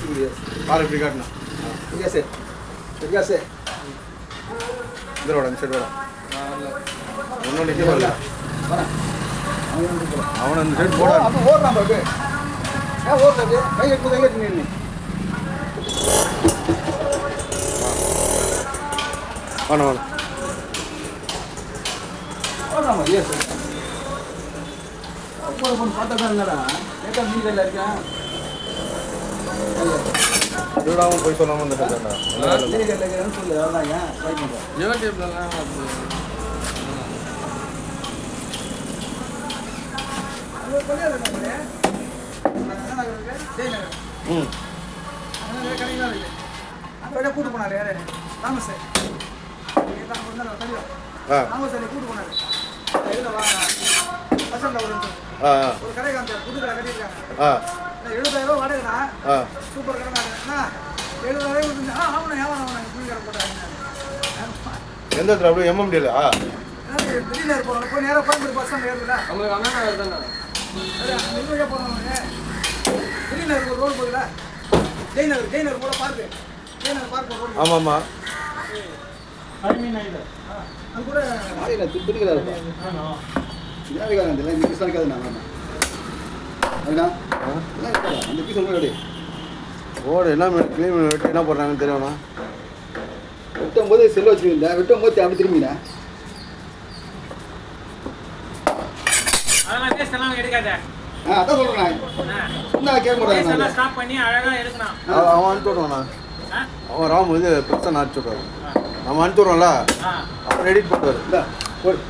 பிடிச்சி முடியாது கால் இப்படி காட்டினா சரியா சார் சரியா சார் இந்த ரோட சரி ரோட ஒன்றும் நிற்க வரல அவன் அந்த சைடு போட ஓடுறான் பாக்கு ஏன் ஓடுறது கை எப்போ கையில் வச்சுங்க வாண வாண ஓடுறான் பாரு ஏன் சார் பார்த்தா தான் என்னடா கேட்டா மீன் இருக்கேன் திருடாமல் போய் சொல்லாமல் இந்த கட்டா யோகேப்லாம் ம் கூட்டு போனாரு யாரு ராமஸ் கூட்டு போனாரு ஒரு கடை காமிச்சார் புது கடை கட்டியிருக்காங்க. சூப்பர் கடை அண்ணா எழுபதாயிரம் கொடுத்துருந்தேன். ஆ ஆமாண்ணா ஏவாண்ணா அவனை கடை போட்டாங்க எந்த இடத்துல? எம்எம்டியில் ஆ? திடீர்னு இருப்போம். போய் நேராக கோயம்புத்தூர் பஸ் ஸ்டாண்ட் ஏறுதுல உங்களுக்கு அண்ணா தானே? வழியாக போகிறாங்க திடீர்னு ஒரு ரோடு போகுதுல ஜெயநகர் ஜெயநகர் போல பார்க்கு ஜெயநகர் பார்க் ரோடு ஆமாம் ஆமாம் அது கூட துப்பிடிக்கிறாரு தேவைக்காரன் இதெல்லாம் இந்த பீஸ் இருக்காது நான் இருக்காதா? அந்த பீஸ் ரெடி ஓடு என்ன மீன் கிளீன் மீன் வெட்டி என்ன போடுறாங்கன்னு தெரியும்ண்ணா வெட்டும் போது செல்ல வச்சுருந்தேன் வெட்டும் போது அப்படி திரும்பினேன் அதான் சொல்கிறேன் நான் சொன்னா கேட்க மாட்டேன் ஸ்டாப் பண்ணி அழகா எடுக்கணும். அவன் ஆ? அவன் ராமு இது பிரச்சனை அனுப்பிச்சு விடுவாரு நம்ம அனுப்பிச்சு விடுவோம்ல ஆ அப்புறம் எடிட் பண்ணுவார்